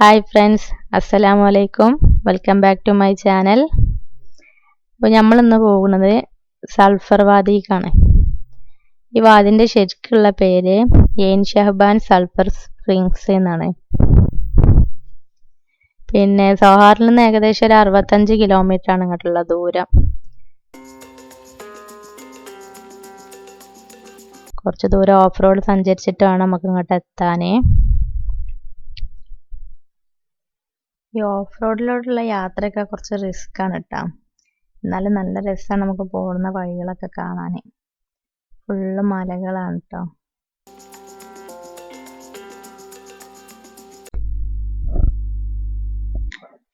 Hi friends അസ്സലാമു അലൈക്കും welcome back to my channel അപ്പോൾ നമ്മളിന്ന് പോകുന്നത് സൾഫർ വാദിക്കാണ് ഈ വാദിന്റെ ശരിക്കുള്ള പേര് ഏൻ ഷഹബാൻ സൾഫർ സ്പ്രിങ്സ് എന്നാണ്. പിന്നെ സോഹാറിൽ നിന്ന് ഏകദേശം ഒരു അറുപത്തഞ്ച് കിലോമീറ്റർ ആണ് ഇങ്ങോട്ടുള്ള ദൂരം. കുറച്ച് ദൂരം ഓഫ് റോഡ് സഞ്ചരിച്ചിട്ട് വേണം നമുക്ക് ഇങ്ങോട്ട് എത്താനേ. ഈ ഓഫ് റോഡിലോട്ടുള്ള യാത്രയൊക്കെ കുറച്ച് റിസ്ക് ആണ് കേട്ടോ എന്നാലും നല്ല രസമാണ് നമുക്ക് പോകുന്ന വഴികളൊക്കെ കാണാൻ ഫുള്ള് മലകളാണ് കേട്ടോ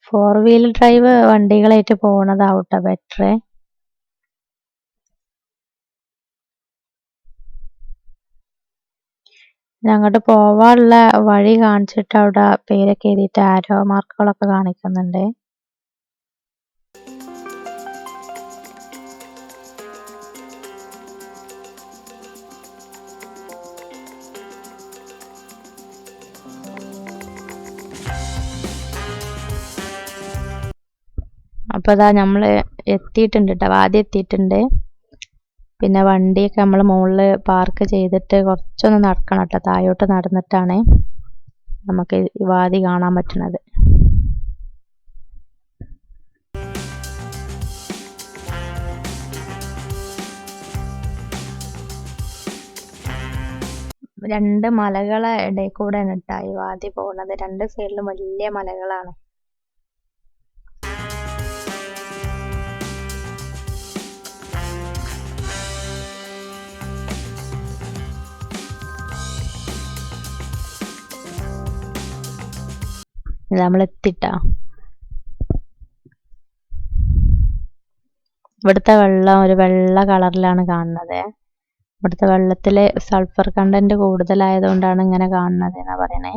ഫോർ വീൽ ഡ്രൈവ് വണ്ടികളായിട്ട് പോകുന്നതാവട്ടെ ബെറ്റർ അങ്ങോട്ട് പോവാനുള്ള വഴി കാണിച്ചിട്ട് അവിടെ പേരൊക്കെ എഴുതിയിട്ട് ആരോ മാർക്കുകളൊക്കെ കാണിക്കുന്നുണ്ട്. അപ്പോൾ അതാ നമ്മൾ എത്തിയിട്ടുണ്ട് കേട്ടോ ആദ്യം എത്തിയിട്ടുണ്ട്. പിന്നെ വണ്ടിയൊക്കെ നമ്മൾ മുകളിൽ പാർക്ക് ചെയ്തിട്ട് കുറച്ചൊന്ന് നടക്കണം കേട്ടോ. താഴോട്ട് നടന്നിട്ടാണ് നമുക്ക് വാതി കാണാൻ പറ്റുന്നത് രണ്ട് മലകളെ ഇടയിൽ കൂടെയാണ് കേട്ടോ ഈ വാതി പോകുന്നത് രണ്ട് സൈഡിലും വലിയ മലകളാണ്. നമ്മൾ എത്തിട്ടാ ഇവിടുത്തെ വെള്ളം ഒരു വെള്ള കളറിലാണ് കാണുന്നത്. ഇവിടുത്തെ വെള്ളത്തിലെ സൾഫർ കണ്ടന്റ് കൂടുതലായതുകൊണ്ടാണ് ഇങ്ങനെ കാണുന്നത് എന്നാ പറയണേ.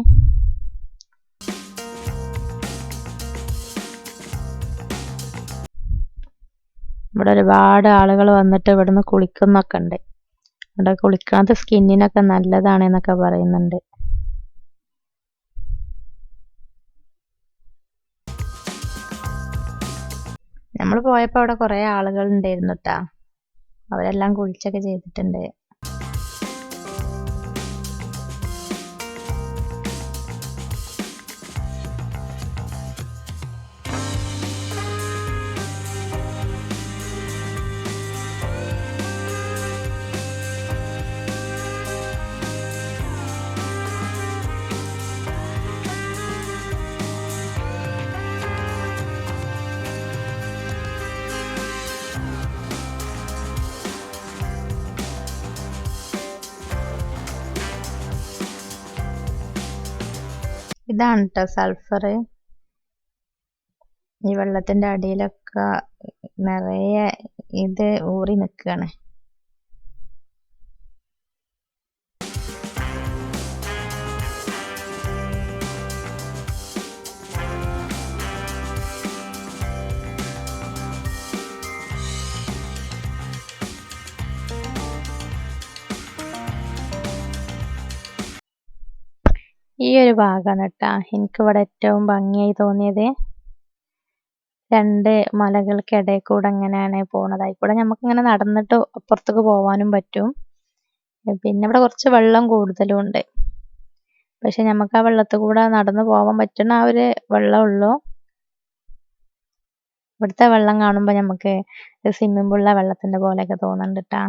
ഇവിടെ ഒരുപാട് ആളുകൾ വന്നിട്ട് ഇവിടുന്ന് കുളിക്കുന്നൊക്കെ ഉണ്ട്. ഇവിടെ കുളിക്കാത്ത സ്കിന്നിനൊക്കെ നല്ലതാണ് എന്നൊക്കെ പറയുന്നുണ്ട്. നമ്മൾ പോയപ്പോൾ അവിടെ കുറേ ആളുകൾ ഉണ്ടായിരുന്നു ട്ടാ. അവരെല്ലാം കുളിച്ചൊക്കെ ചെയ്തിട്ടുണ്ട്. ഇതാണ് കേട്ടോ സൾഫർ ഈ വെള്ളത്തിന്റെ അടിയിലൊക്കെ നിറയെ ഇത് ഊറി നിൽക്കുകയാണ് ഈ ഒരു ഭാഗമാണ് കേട്ടോ എനിക്കിവിടെ ഏറ്റവും ഭംഗിയായി തോന്നിയത് രണ്ട് മലകൾക്കിടയിൽ കൂടെ ഇങ്ങനെയാണ് പോണത്. കൂടെ നമുക്ക് ഇങ്ങനെ നടന്നിട്ട് അപ്പുറത്തേക്ക് പോകാനും പറ്റും. പിന്നെ ഇവിടെ കുറച്ച് വെള്ളം കൂടുതലും ഉണ്ട്. പക്ഷെ നമുക്ക് ആ വെള്ളത്തിൽ കൂടെ നടന്നു പോകാൻ പറ്റുന്ന ആ ഒരു വെള്ളമുള്ളൂ ഇവിടുത്തെ വെള്ളം കാണുമ്പോൾ നമുക്ക് സ്വിമ്മിംഗ് പൂളിലെ വെള്ളത്തിന്റെ പോലെയൊക്കെ തോന്നുന്നുണ്ട് കേട്ടാ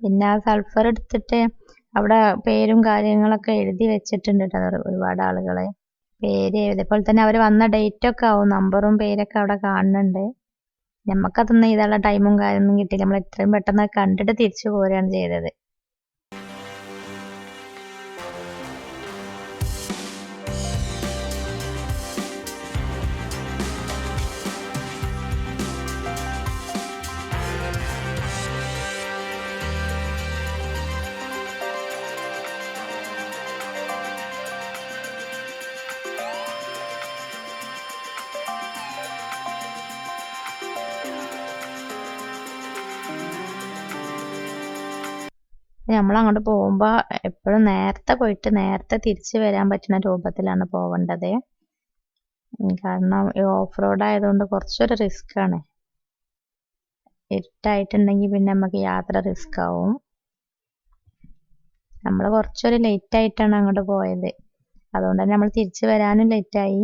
പിന്നെ ആ സൾഫർ എടുത്തിട്ട് അവിടെ പേരും കാര്യങ്ങളൊക്കെ എഴുതി വെച്ചിട്ടുണ്ട് കേട്ടോ ഒരുപാട് ആളുകളെ. പേര് ഇതേപോലെ തന്നെ അവർ വന്ന ഡേറ്റ് ഒക്കെ ആവും. നമ്പറും പേരൊക്കെ അവിടെ കാണുന്നുണ്ട്. നമുക്കതൊന്നും എഴുതാനുള്ള ടൈമും കാര്യമൊന്നും കിട്ടിയില്ല. നമ്മൾ എത്രയും പെട്ടെന്ന് കണ്ടിട്ട് തിരിച്ചു പോരുകയാണ് ചെയ്തത്. നമ്മൾ അങ്ങോട്ട് പോകുമ്പോൾ എപ്പോഴും നേരത്തെ പോയിട്ട് നേരത്തെ തിരിച്ചു വരാൻ പറ്റുന്ന രൂപത്തിലാണ് പോവേണ്ടത്. കാരണം ഈ ഓഫ് റോഡ് ആയതുകൊണ്ട് കുറച്ചൊരു റിസ്ക് ആണ്. ഇരുട്ടായിട്ടുണ്ടെങ്കിൽ പിന്നെ നമുക്ക് യാത്ര റിസ്ക് ആവും. നമ്മൾ കുറച്ചൊരു ലേറ്റ് ആയിട്ടാണ് അങ്ങോട്ട് പോയത്. അതുകൊണ്ട് തന്നെ നമ്മൾ തിരിച്ചു വരാനും ലേറ്റ് ആയി.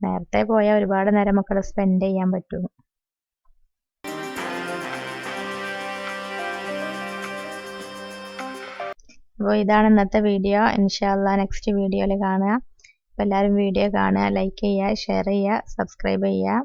നേരത്തെ പോയാൽ ഒരുപാട് നേരം നമുക്കവിടെ സ്പെൻഡ് ചെയ്യാൻ പറ്റും. അപ്പോൾ ഇതാണ് ഇന്നത്തെ വീഡിയോ ഇൻഷാല്ല നെക്സ്റ്റ് വീഡിയോയിൽ കാണുക. അപ്പോൾ എല്ലാവരും വീഡിയോ കാണുക ലൈക്ക് ചെയ്യുക ഷെയർ ചെയ്യുക സബ്സ്ക്രൈബ് ചെയ്യുക.